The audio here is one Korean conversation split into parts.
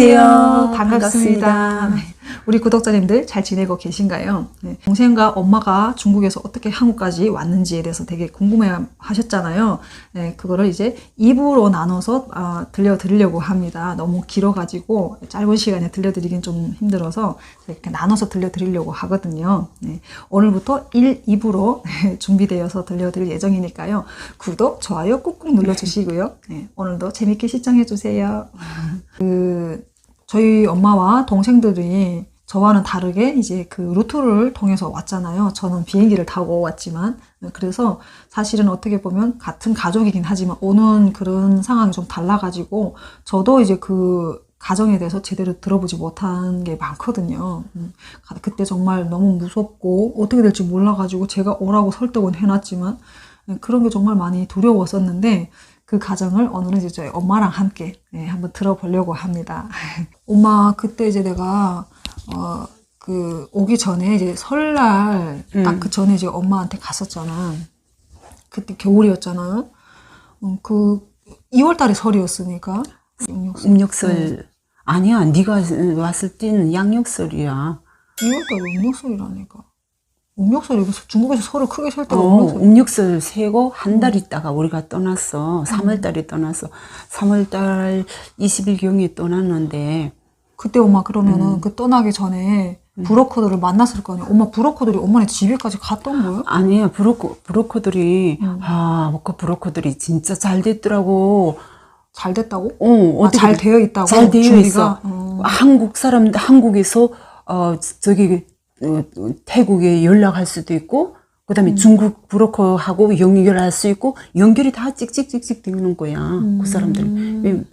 안녕하세요. 반갑습니다. 반갑습니다. 네. 우리 구독자님들 잘 지내고 계신가요? 네. 동생과 엄마가 중국에서 어떻게 한국까지 왔는지에 대해서 되게 궁금해 하셨잖아요. 네, 그거를 이제 2부로 나눠서 아, 들려드리려고 합니다. 너무 길어가지고 짧은 시간에 들려드리긴 좀 힘들어서 이렇게 나눠서 들려드리려고 하거든요. 네. 오늘부터 1, 2부로 준비되어서 들려드릴 예정이니까요. 구독, 좋아요 꾹꾹 눌러주시고요. 네, 오늘도 재밌게 시청해주세요. 그 저희 엄마와 동생들이 저와는 다르게 이제 그 루트를 통해서 왔잖아요. 저는 비행기를 타고 왔지만 그래서 사실은 어떻게 보면 같은 가족이긴 하지만 오는 그런 상황이 좀 달라가지고 저도 이제 그 가정에 대해서 제대로 들어보지 못한 게 많거든요. 음, 그때 정말 너무 무섭고 어떻게 될지 몰라가지고 제가 오라고 설득은 해놨지만 그런 게 정말 많이 두려웠었는데 그 가정을 오늘은 이제 저희 엄마랑 함께 네, 한번 들어보려고 합니다. 엄마 그때 이제 내가 어 그 오기 전에 이제 설날 딱그 전에 이제 엄마한테 갔었잖아. 그때 겨울이었잖아. 음, 그 2월달에 설이었으니까 음력설. 음력설 아니야. 네가 왔을 때는 양력설이야. 2월달에 음력설이라니까. 음력설이 여기서 중국에서 설을 크게 셀 때가 어, 음력설. 음력설 세고 한 달 있다가 우리가 떠났어. 3월 달에 떠났어. 3월 달 20일 경에 떠났는데 그때 엄마 그러면은 음. 그 떠나기 전에 브로커들을 만났을 거 아니야. 엄마 브로커들이 엄마네 집에까지 갔던 거예요? 아니야. 브로커 브로커들이 음. 아, 그 브로커들이 진짜 잘 됐더라고. 잘 됐다고? 어, 아, 어떻게 잘 되어 있다고? 잘 되어 준비가? 있어. 어. 한국 사람 한국에서 어 저기 어, 태국에 연락할 수도 있고 그다음에 중국 브로커하고 연결할 수 있고 연결이 다 찍찍찍찍 되는 거야. 그 사람들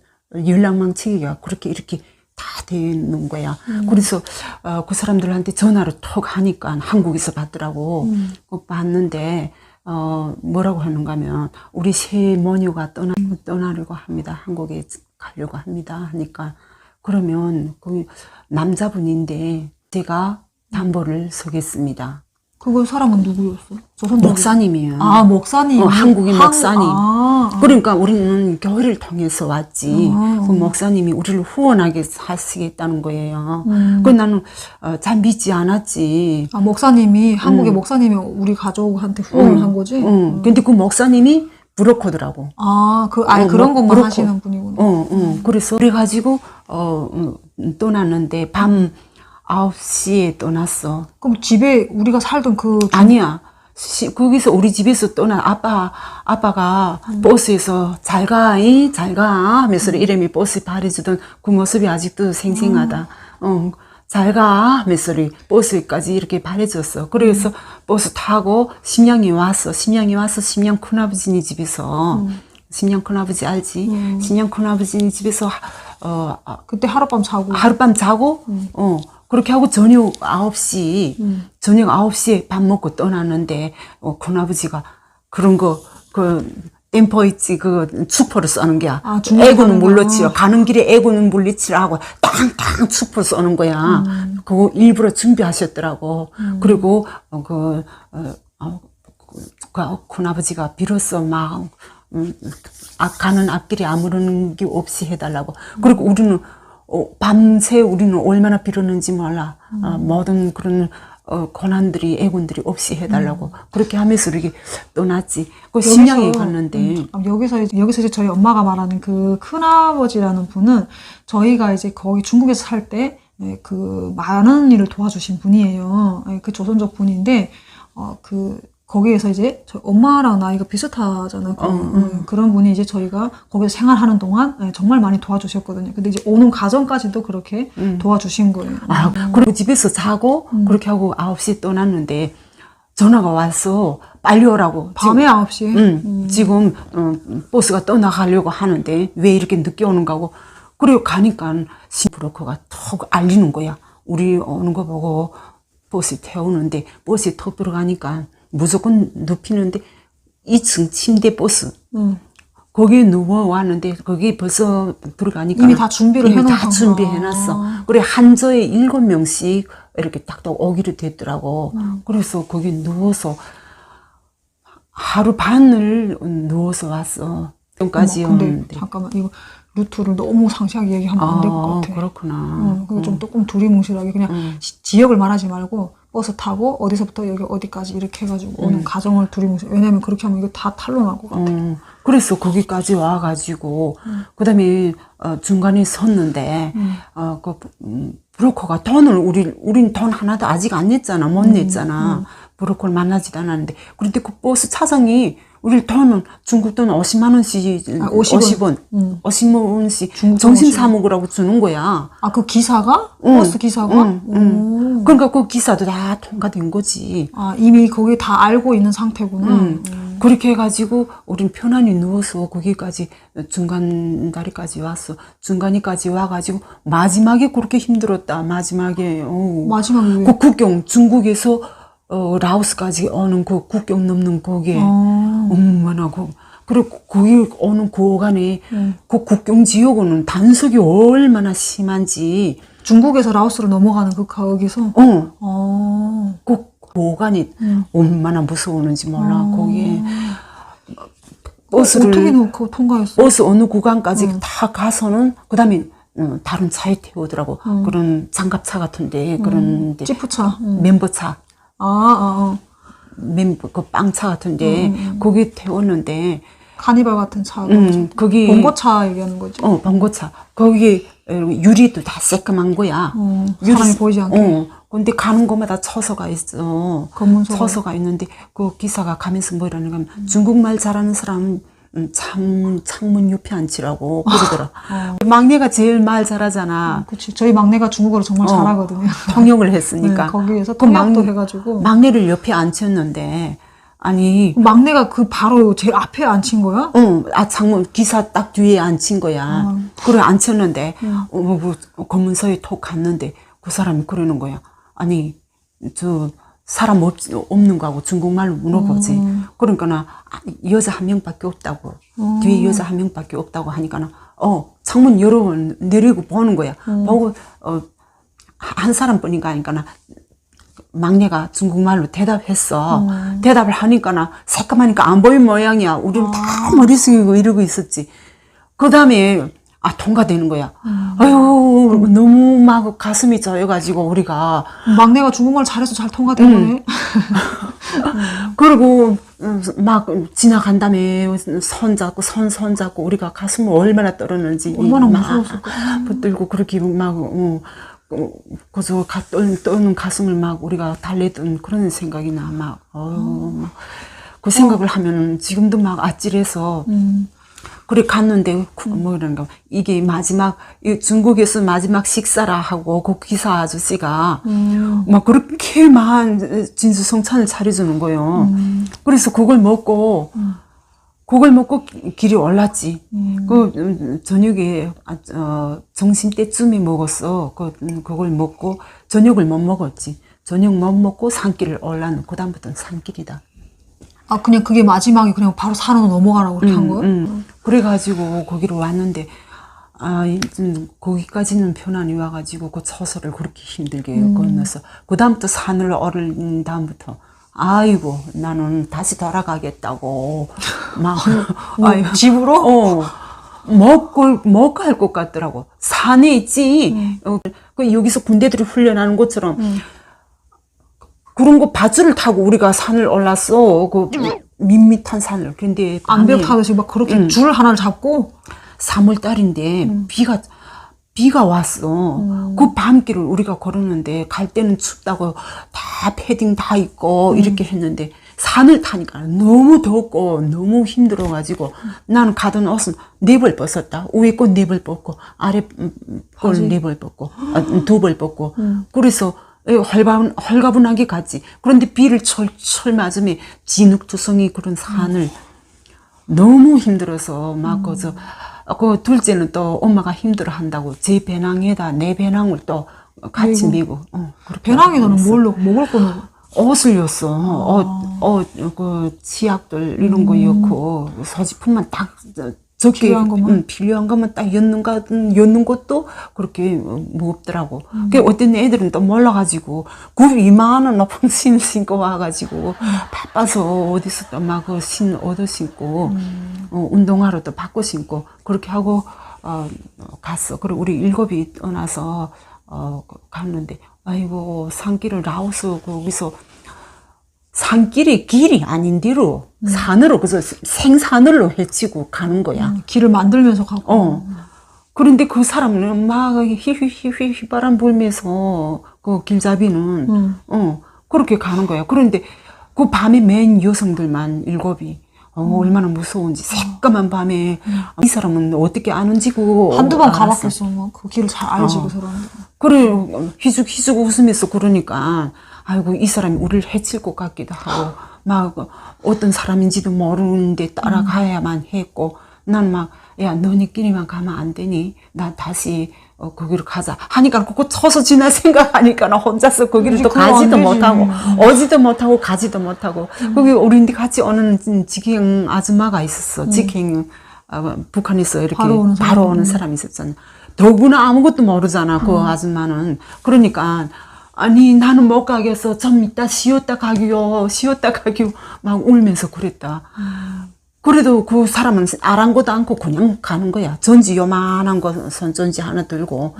연락망치기가 그렇게 이렇게 다 되는 거야. 그래서 어, 그 사람들한테 전화를 톡 하니까 한국에서 받더라고. 그 받는데 어 뭐라고 하는가 하면 우리 새모녀가 떠나 떠나려고 합니다. 한국에 가려고 합니다. 하니까 그러면 그 남자분인데 제가 담보를 서겠습니다. 그거 사람은 누구였어? 조선족 목사님이에요. 아 목사님. 어, 한국인 한- 목사님. 아, 아. 그러니까 우리는 교회를 통해서 왔지. 아. 그 목사님이 우리를 후원하게 하시겠다는 거예요. 음. 그 나는 어, 잘 믿지 않았지. 아, 목사님이 한국의 음. 목사님이 우리 가족한테 후원을 한 거지? 응. 근데 그 목사님이 브로커더라고. 아, 그 아예 어, 그런 뭐, 것만 브로커. 하시는 분이구나. 어, 어. 그래서 그래가지고 어 음, 떠났는데 밤 9시에 떠났어. 그럼 집에 우리가 살던 그 아니야. 시, 거기서 우리 집에서 떠나 아빠 아빠가 버스에서 잘 가 이 잘 가 하면서 이름이 버스 발해주던 그 모습이 아직도 생생하다. 어 잘가 하면서 버스까지 이렇게 발해줬어. 그래서 버스 타고 심양에 왔어. 심양에 와서 심양 큰아버지네 집에서 심양 큰아버지 알지? 심양 큰아버지네 집에서 어 아, 그때 하룻밤 자고 하룻밤 자고, 어, 그렇게 하고 저녁 9시, 음. 저녁 9시에 밥 먹고 떠났는데, 어, 큰아버지가 그런 거, 그, 엠퍼 있지, 그, 추포를 써는 거야. 아, 애고는. 물러치요. 가는 길에 애고는 물리치라고 땅땅 추포를 써는 거야. 음. 그거 일부러 준비하셨더라고. 그리고, 어, 그, 어, 어, 그, 그 큰아버지가 비로소 막, 음, 아, 가는 앞길에 아무런 게 없이 해달라고. 그리고 우리는, 어, 밤새 우리는 얼마나 빌었는지 몰라. 어, 모든 그런, 어, 고난들이, 애군들이 없이 해달라고. 그렇게 하면서 이렇게 떠났지. 그 심양에 갔는데. 음, 잠깐만, 여기서 이제, 여기서 이제 저희 엄마가 말하는 그 큰아버지라는 분은 저희가 이제 거기 중국에서 살 때 그 많은 일을 도와주신 분이에요. 예, 그 조선족 분인데 어 그 거기에서 이제 저희 엄마랑 나이가 비슷하잖아요. 그, 어, 음, 그런 분이 이제 저희가 거기서 생활하는 동안 예, 정말 많이 도와주셨거든요. 근데 이제 오는 과정까지도 그렇게 도와주신 거예요. 음. 아, 그리고 집에서 자고, 그렇게 하고 9시에 떠났는데, 전화가 왔어. 빨리 오라고. 밤에 9시에 응, 지금 어, 버스가 떠나가려고 하는데 왜 이렇게 늦게 오는가 하고 그리고 가니까 신 브로커가 톡 알리는 거야. 우리 오는 거 보고 버스 태우는데 버스에 톡 들어가니까 무조건 눕히는데 2층 침대 버스 음. 거기에 누워 왔는데 거기 벌써 들어가니까 이미 다 준비를 이미 다? 준비해놨어. 그래 한저에 일곱 명씩 이렇게 딱딱 오기로 됐더라고. 음. 그래서 거기 누워서 하루 반을 누워서 왔어. 어머, 까지 근데. 잠깐만 이거 루트를 너무 상세하게 얘기하면 안 될것 아, 같아. 그렇구나. 어, 그거 좀 조금 두리뭉실하게 그냥 음. 시- 지역을 말하지 말고 버스 타고 어디서부터 여기 어디까지 이렇게 해가지고 오는 가정을 두리뭉실. 왜냐면 그렇게 하면 이거 다 탄로나고 같아. 어, 그래서 거기까지 와가지고, 음. 그 다음에, 어, 중간에 섰는데, 어, 그, 음, 브로커가 돈을, 우리, 우린 돈 하나도 아직 안 냈잖아. 음, 못 냈잖아. 브로커를 만나지도 않았는데. 그런데 그 버스 차장이, 우리 돈은, 중국 돈 50만 원씩, 아, 50원. 50원, 음. 50만 원씩 중국 점심 50원. 사 먹으라고 주는 거야. 아 그 기사가 응, 버스 기사가 응, 응. 오. 그러니까 그 기사도 다 통과된 거지. 아 이미 거기 다 알고 있는 상태구나. 음. 그렇게 해가지고 우린 편안히 누워서 거기까지 중간 다리까지 왔어. 중간이까지 와가지고 마지막에 그렇게 힘들었다. 마지막에 어. 마지막에 왜? 그 국경 중국에서 어, 라오스까지 오는 그 국경 넘는 거기에 어. 엄마나 그 그리고 거기 오는 고간에 음. 그 국경 지역은 단속이 얼마나 심한지 중국에서 라오스로 넘어가는 그 거기서. 어. 어. 그 보관이 음. 얼마나 무서우는지 몰라 어. 거기에 어떻게 버스를 놓고 통과했어? 버스 어느 구간까지 다 가서는 그다음에 어, 다른 차에 태우더라고 그런 장갑차 같은데 그런데 지프차. 음. 멤버차 아, 아, 아. 멤버 그 빵차 같은데 거기 태웠는데 카니발 같은 차. 음, 거기 봉고차 얘기하는 거지. 어 번거차 거기 어, 유리도 다 새까만 거야 어, 사람이 보이지 않게. 어 근데 가는 곳마다 처서가 있어 검문소가. 처서가 있는데 그 기사가 가면서 뭐라는 가 중국말 잘하는 사람 은 음, 창문 창문 옆에 앉히라고 그러더라. 어. 막내가 제일 말 잘하잖아. 그치. 저희 막내가 중국어를 정말 어. 잘하거든요. 통역을 했으니까. 네, 거기에서 그 통역도 막- 해가지고. 막내를 옆에 앉혔는데 아니 막내가 그 바로 제일 앞에 앉힌 거야? 어, 아, 창문, 기사 딱 뒤에 앉힌 거야. 음. 그래, 앉혔는데, 어, 뭐, 뭐, 검문소에 톡 갔는데, 그 사람이 그러는 거야. 아니, 저, 사람 없, 없는 거하고 중국말로 물어보지. 음. 그러니까 나, 아, 여자 한 명밖에 없다고. 뒤에 여자 한 명밖에 없다고 하니까 나, 어, 창문 열어 내리고 보는 거야. 음. 보고, 어, 한 사람 뿐인가 하니까 나, 막내가 중국말로 대답했어. 음. 대답을 하니까 나 새까마니까 안 보인 모양이야. 우리는 다 머리 숙이고 이러고 있었지. 그 다음에 아 통과되는 거야. 음. 아유 너무 막 가슴이 져여가지고 우리가 막내가 중국말 잘해서 잘 통과된 음. 거네. 그리고 음, 막 지나간 다음에 손 잡고 손 손 잡고 우리가 가슴을 얼마나 떨었는지 얼마나 막 무서웠을까. 붙들고 그렇게 막 어, 어, 그저 떠는 가슴을 막 우리가 달래던 그런 생각이 나 막. 그 생각을 하면 지금도 막 아찔해서 음. 그래 갔는데 그뭐 이런 거 이게 마지막 이 중국에서 마지막 식사라 하고 그 기사 아저씨가 음. 막 그렇게 많은 진수성찬을 차려주는 거예요. 그래서 그걸 먹고 그걸 먹고 기- 길이 올랐지. 그 음, 저녁에 아, 어, 점심 때쯤에 먹었어. 그 음, 그걸 먹고 저녁을 못 먹었지. 저녁 못 먹고 산길을 올라는 그 다음부터는 산길이다. 아 그냥 그게 마지막에 그냥 바로 산으로 넘어가라고 그렇게 한? 음. 그래가지고 거기로 왔는데 아, 이- 좀 거기까지는 편안히 와가지고 그 처서를 그렇게 힘들게 음. 건너서 그 다음부터 산을 오른 다음부터 아이고 나는 다시 돌아가겠다고 막 뭐, 집으로? 어 먹고 못갈 것 같더라고 산에 있지 음. 어, 그 여기서 군대들이 훈련하는 것처럼 그런 거 바지를 타고 우리가 산을 올랐어 그 밋밋한 산을. 근데 암벽 타듯이 막 그렇게 음. 줄 하나를 잡고 3월 달인데 비가 비가 왔어. 그 밤길을 우리가 걸었는데 갈 때는 춥다고 다 패딩 다 입고 이렇게 했는데 산을 타니까 너무 덥고 너무 힘들어가지고 나는 가던 옷은 네 벌 벗었다. 위에 거네벌 벗고 아래 걸 네 벌 벗고 두벌 벗고. 그래서 헐가분, 헐가분하게 갔지. 그런데 비를 철철 맞으면 진흙투성이 그런 산을 너무 힘들어서 막 그저 그 둘째는 또 엄마가 힘들어 한다고 제 배낭에다 내 배낭을 또 같이 메고 어, 배낭에서는 했어. 뭘로 먹을 거는? 옷을 였어 옷, 옷, 그 치약들 이런 거 였고 소지품만 딱 적게 필요한 것만? 응, 필요한 것만 딱 였는 거 였는 것도 그렇게 무겁더라고. 그 어떤 애들은 또 몰라가지고 그 이만한 높은 신 신고 와가지고 바빠서 어디서 또 막 그 신 얻어 신고 어, 운동하러 또 바꿔 신고 그렇게 하고 어, 갔어. 그리고 우리 일곱이 떠나서 어, 갔는데 아이고 산길을 라오스 거기서 산길이 길이 아닌 뒤로 산으로 그래서 생산으로 헤치고 가는 거야. 음, 길을 만들면서 가고. 어. 그런데 그 사람은 막 휘휘휘휘 휘 바람 불면서 그 길잡이는 음. 어 그렇게 가는 거야. 그런데 그 밤에 맨 여성들만 일곱이 어, 음. 얼마나 무서운지 새까만 밤에 이 사람은 어떻게 아는지 그거 한두 번. 가봤겠어. 뭐. 그 길을 잘 알지, 어. 그 사람들. 그래 희죽 희죽 웃으면서 그러니까 아이고 이 사람이 우리를 해칠 것 같기도 하고 막 어떤 사람인지도 모르는데 따라가야만 했고 난 막 야 너네끼리만 가면 안 되니? 나 다시 어, 거기로 가자. 하니까 그거 쳐서 지날 생각하니까 나 혼자서 거기를 또 가지도. 못하고 오지도 못하고 가지도 못하고. 거기 우리 같이 오는 직행 아줌마가 있었어. 직행 어, 북한에서 이렇게 바로 오는. 바로 오는 사람이 있었잖아. 더구나 아무것도 모르잖아, 그 아줌마는. 그러니까, 아니, 나는 못 가겠어. 좀 이따 쉬었다 가기요. 쉬었다 가기요. 막 울면서 그랬다. 그래도 그 사람은 아랑곳도 않고 그냥 가는 거야. 전지 요만한 거, 손전지 하나 들고.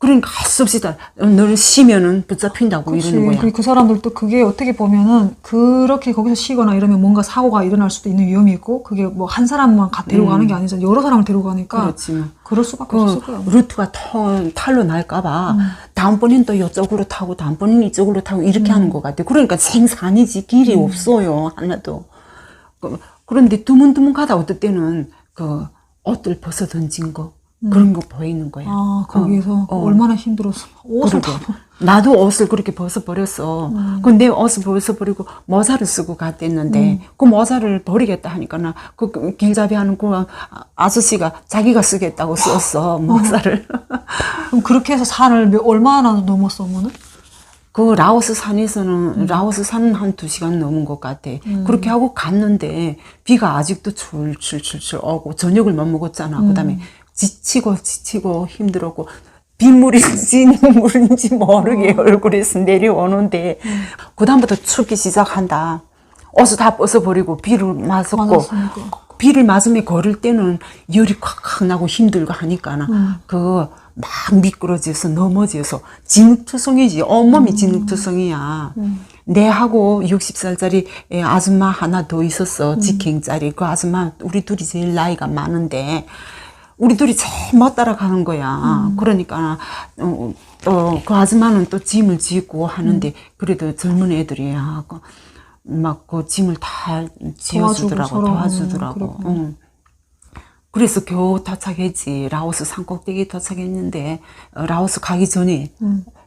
그러니까 할수 없이 다, 너를 쉬면은 붙잡힌다고 그치. 이러는 거야. 그리고 그 사람들도 그게 어떻게 보면은 그렇게 거기서 쉬거나 이러면 뭔가 사고가 일어날 수도 있는 위험이 있고 그게 뭐 한 사람만 가- 데리고 가는 게 아니잖아. 여러 사람을 데리고 가니까 그렇지. 뭐. 그럴 수밖에 없을 거야. 그 루트가 터, 탈로 날까봐 다음번엔 또 이쪽으로 타고 다음번엔 이쪽으로 타고 이렇게 하는 것 같아. 그러니까 생산이지 길이 없어요 하나도. 그, 그런데 드문드문 가다 어떨 때는 그 옷들 벗어 던진 거 그런 거 보이는 거야. 아, 거기에서 어. 얼마나 힘들었어. 옷을 그러게. 다 벗- 나도 옷을 그렇게 벗어버렸어. 근데 옷을 벗어버리고 모자를 쓰고 갔댔는데 그 모자를 버리겠다 하니까 나그 길잡이 하는 그 아- 아저씨가 자기가 쓰겠다고 썼어 모자를. 그럼 그렇게 해서 산을 몇- 얼마나 넘었어, 어머는? 그 라오스 산에서는 라오스 산은 한 두 시간 넘은 것 같아. 그렇게 하고 갔는데 비가 아직도 출출출출 오고 저녁을 못 먹었잖아. 그다음에 지치고 지치고 힘들었고 빗물인지 눈물인지 모르게 얼굴에서 내려오는데 그다음부터 춥기 시작한다. 옷을 다 벗어버리고 비를 맞았고. 비를 맞으며 걸을 때는 열이 콱콱 나고 힘들고 하니까 그막 미끄러져서 넘어져서 진흙투성이지. 온몸이 진흙투성이야. 내하고 60살짜리 아줌마 하나 더 있었어. 직행짜리. 그 아줌마 우리 둘이 제일 나이가 많은데 우리 둘이 제일 못 따라가는 거야 그러니까 어, 또그 아줌마는 또 짐을 지고 하는데 그래도 젊은 애들이야 막그 짐을 다 지어주더라고. 도와주더라고. 응. 그래서 겨우 도착했지. 라오스 산꼭대기 도착했는데 어, 라오스 가기 전에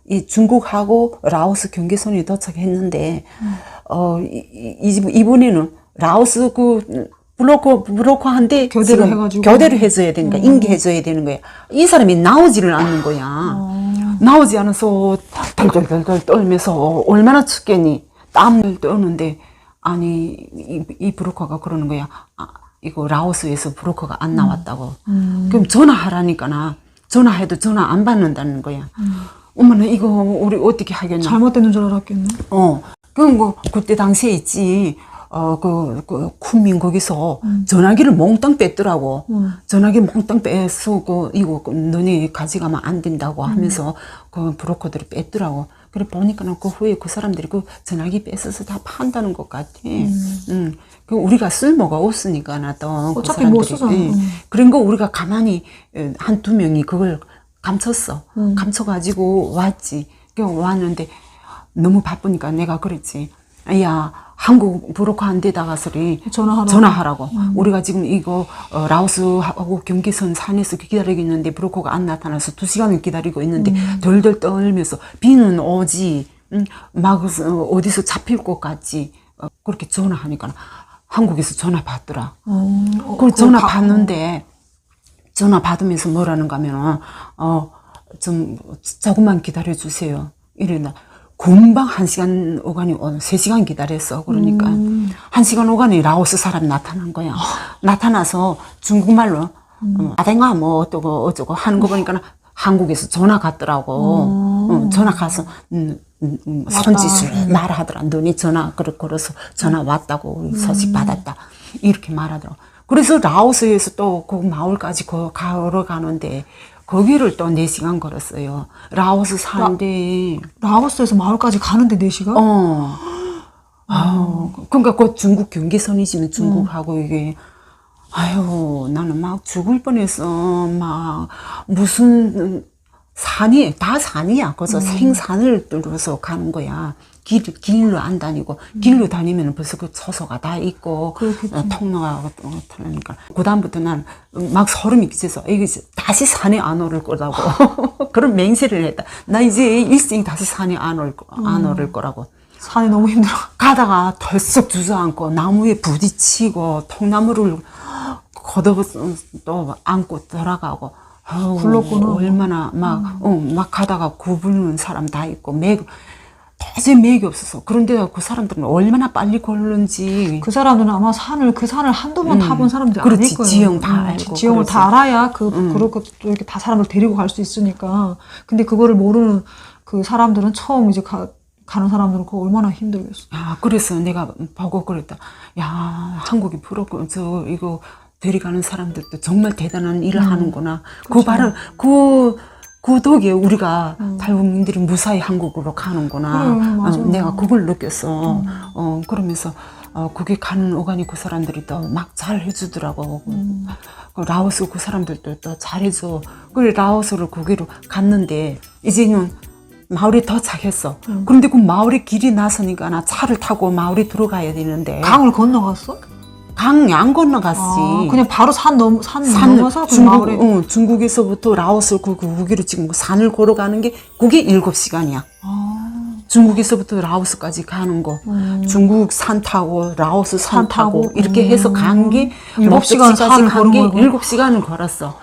이 중국하고 라오스 경계선에 도착했는데 어 이, 이, 이번에는 라오스 그 브로커 브로커한테 교대를 지금 해가지고. 교대를 해줘야 되니까 인계해줘야 되는 거야. 이 사람이 나오지를 않는 거야. 나오지 않아서 덜덜덜덜 떨면서 얼마나 춥겠니? 땀을 떠는데 아니 이, 이 브로커가 그러는 거야. 아, 이거 라오스에서 브로커가 안 나왔다고. 그럼 전화하라니까 나 전화해도 전화 안 받는다는 거야. 어머나 이거 우리 어떻게 하겠냐? 잘못됐는 줄 알았겠네. 어, 그럼 뭐, 그때 당시에 있지, 어, 그, 그, 쿤민 거기서 전화기를 몽땅 뺐더라고. 전화기 몽땅 빼서, 그, 이거, 그 너네 가져가면 안 된다고 하면서 그 브로커들이 뺐더라고. 그래 보니까 그 후에 그 사람들이 그 전화기 뺏어서 다 판다는 것 같아. 음. 그 우리가 쓸모가 없으니까 나도. 그 어차피 못 사람들이. 쓰잖아. 예. 음. 그런 거 우리가 가만히 한 두 명이 그걸 감췄어. 감춰가지고 왔지. 그 왔는데 너무 바쁘니까 내가 그랬지. 야, 한국 브로커 한 데다가 소리 전화하라고. 전화하라고. 우리가 지금 이거 어, 라오스하고 경계선 산에서 기다리고 있는데 브로커가 안 나타나서 두 시간을 기다리고 있는데 덜덜 떨면서 비는 오지. 음, 막 어, 어디서 잡힐 것 같지. 어, 그렇게 전화하니까 한국에서 전화 받더라. 어, 어, 그걸 전화 가- 받는데 전화 받으면서 뭐라는가 하면 어 좀 조금만 기다려 주세요. 이래나 금방 한 시간 오간이 어, 세 시간 기다렸어. 그러니까 한 시간 오간에 라오스 사람 나타난 거야. 나타나서 중국말로 어, 아댕아 뭐 어쩌고 어쩌고 하는 거 보니까 한국에서 전화 갔더라고. 어, 전화 가서 음, 음, 음, 손짓을 말하더라. 너네 전화 그래 걸어서 전화 왔다고 우리 소식 받았다. 이렇게 말하더라고. 그래서 라오스에서 또 그 마을까지 거- 걸어가는데 거기를 또 4시간 걸었어요. 라오스 사는데 라 오스에서 마을까지 가는데 4시간? 어. 아, 그러니까 그 중국 경계선이지만 중국하고 이게 아유 나는 막 죽을 뻔했어 막 무슨 산이 다 산이야 그래서 생산을 뚫어서 가는 거야 길, 길로 안 다니고 길로 다니면 벌써 그 처소가 다 있고. 어, 통로가 어, 그러니까 그 다음부터 난 막 소름이 끼쳐서 이게 다시 산에 안 오를 거라고 그런 맹세를 했다 나 이제 일생 다시 산에 안 올 안 오를 거라고 산이 너무 힘들어. 가다가 덜썩 주저앉고 나무에 부딪히고 통나무를 걷어서 또 안고 돌아가고 굴렀구나. 얼마나 막, 어, 막 가다가 구부르는 사람 다 있고 맥 도저히 맥이 없어서 그런데 그 사람들은 얼마나 빨리 걸는지 그 사람들은 아마 산을 그 산을 한두 번 타본 사람들이 음. 그렇지, 아닐 거예요. 지형 다 음, 알고 지형을 다 그래서. 알아야 그 그렇게 또 이렇게 다 사람들 데리고 갈 수 있으니까. 근데 그거를 모르는 그 사람들은 처음 이제 가, 가는 사람들은 그거 얼마나 힘들겠어. 야, 그래서 내가 보고 그랬다. 야, 한국이 부럽고, 저, 이거, 데려가는 사람들도 정말 대단한 일을 음. 하는구나. 그 바로, 그, 그 덕에 우리가 탈북민들이 무사히 한국으로 가는구나. 음. 맞아. 어, 내가 그걸 느꼈어. 어, 그러면서, 어, 거기 가는 오가니 그 사람들이 또 막 잘 해주더라고. 음. 그 라오스 그 사람들도 또 잘해줘. 그래, 라오스를 거기로 갔는데, 이제는 마을에 도착했어. 음. 그런데 그 마을에 길이 나서니까 나 차를 타고 마을에 들어가야 되는데 강을 건너갔어? 강 양 건너갔지. 아, 그냥 바로 산 넘, 산, 산 넘어서 그 중국, 마을에. 어, 중국에서부터 라오스 그, 그 우기로 지금 산을 걸어가는 게 그게 일곱 시간이야. 아, 중국에서부터 라오스까지 가는 거. 음. 중국 산 타고 라오스 산, 산 타고? 타고 이렇게 해서 간 게 일곱 시간 산을 걸은 간게. 일곱 시간을 걸었어.